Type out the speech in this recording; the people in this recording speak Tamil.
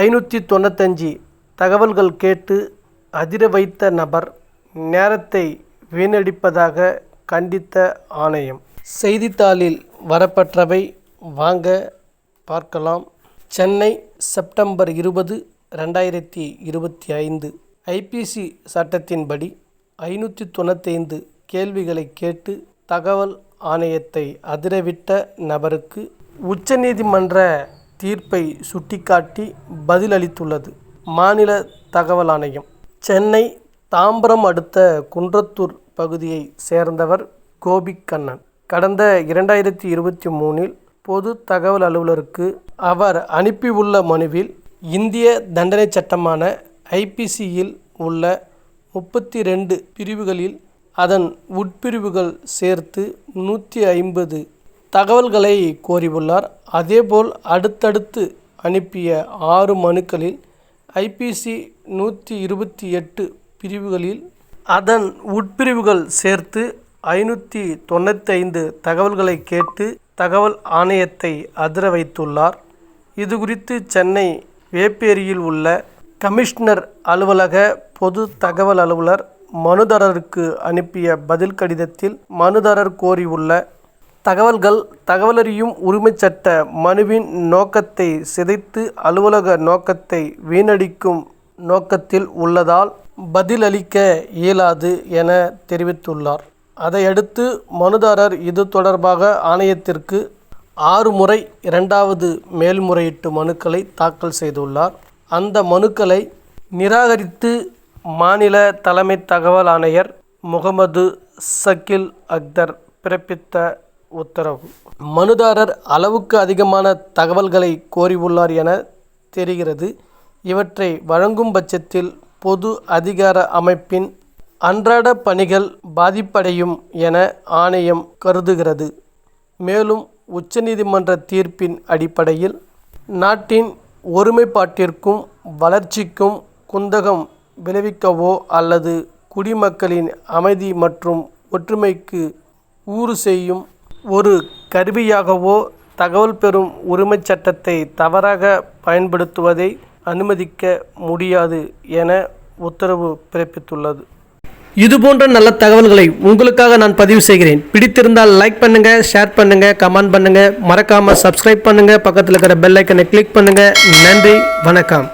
ஐநூற்றி தொண்ணூத்தஞ்சு தகவல்கள் கேட்டு அதிர வைத்த நபர் நேரத்தை வீணடிப்பதாக கண்டித்த ஆணையம். செய்தித்தாளில் வரப்பெற்றவை வாங்க பார்க்கலாம். சென்னை செப்டம்பர் இருபது ரெண்டாயிரத்தி இருபத்தி ஐந்து. ஐபிசி சட்டத்தின்படி ஐநூற்றி தொண்ணூத்தைந்து கேள்விகளை கேட்டு தகவல் ஆணையத்தை அதிரவிட்ட நபருக்கு உச்சநீதிமன்ற தீர்ப்பை சுட்டிக்காட்டி பதிலளித்துள்ளது. மாநில தகவல் ஆணையம். சென்னை தாம்பரம் அடுத்த குன்றத்தூர் பகுதியை சேர்ந்தவர் கோபிக்கண்ணன் கடந்த இரண்டாயிரத்தி இருபத்தி மூணில் பொது தகவல் அலுவலருக்கு அவர் அனுப்பியுள்ள மனுவில் இந்திய தண்டனை சட்டமான ஐபிசியில் உள்ள முப்பத்தி ரெண்டு பிரிவுகளில் அதன் உட்பிரிவுகள் சேர்த்து நூற்றி ஐம்பது தகவல்களை கோரியுள்ளார். அதேபோல் அடுத்தடுத்து அனுப்பிய ஆறு மனுக்களில் ஐபிசி நூற்றி இருபத்தி எட்டு பிரிவுகளில் அதன் உட்பிரிவுகள் சேர்த்து ஐநூற்றி தொண்ணூத்தைந்து தகவல்களை கேட்டு தகவல் ஆணையத்தை அதிர வைத்துள்ளார். இது குறித்து சென்னை வேப்பேரியில் உள்ள கமிஷனர் அலுவலக பொது தகவல் அலுவலர் மனுதாரருக்கு அனுப்பிய பதில் கடிதத்தில் மனுதாரர் கோரியுள்ள தகவல்கள் தகவலறியும் உரிமை சட்ட மனுவின் நோக்கத்தை சிதைத்து அலுவலக நோக்கத்தை வீணடிக்கும் நோக்கத்தில் உள்ளதால் பதிலளிக்க இயலாது என தெரிவித்துள்ளார். அதையடுத்து மனுதாரர் இது தொடர்பாக ஆணையத்திற்கு ஆறு முறை இரண்டாவது மேல்முறையீட்டு மனுக்களை தாக்கல் செய்துள்ளார். அந்த மனுக்களை நிராகரித்து மாநில தலைமை தகவல் ஆணையர் முகமது சக்கில் அக்தர் பிறப்பித்த உத்தரவு. மனுதாரர் அளவுக்கு அதிகமான தகவல்களை கோரியுள்ளார் என தெரிகிறது. இவற்றை வழங்கும் பட்சத்தில் பொது அதிகார அமைப்பின் அன்றாட பணிகள் பாதிப்படையும் என ஆணையம் கருதுகிறது. மேலும் உச்சநீதிமன்ற தீர்ப்பின் அடிப்படையில் நாட்டின் ஒருமைப்பாட்டிற்கும் வளர்ச்சிக்கும் குந்தகம் விளைவிக்கவோ அல்லது குடிமக்களின் அமைதி மற்றும் ஒற்றுமைக்கு ஊறு செய்யும் ஒரு கருவியாகவோ தகவல் பெறும் உரிமைச் சட்டத்தை தவறாக பயன்படுத்துவதை அனுமதிக்க முடியாது என உத்தரவு பிறப்பித்துள்ளது. இதுபோன்ற நல்ல தகவல்களை உங்களுக்காக நான் பதிவு செய்கிறேன். பிடித்திருந்தால் லைக் பண்ணுங்க ஷேர் பண்ணுங்க கமெண்ட் பண்ணுங்க. மறக்காம சப்ஸ்கிரைப் பண்ணுங்க. பக்கத்தில் இருக்கிற பெல் ஐக்கனை கிளிக் பண்ணுங்க. நன்றி வணக்கம்.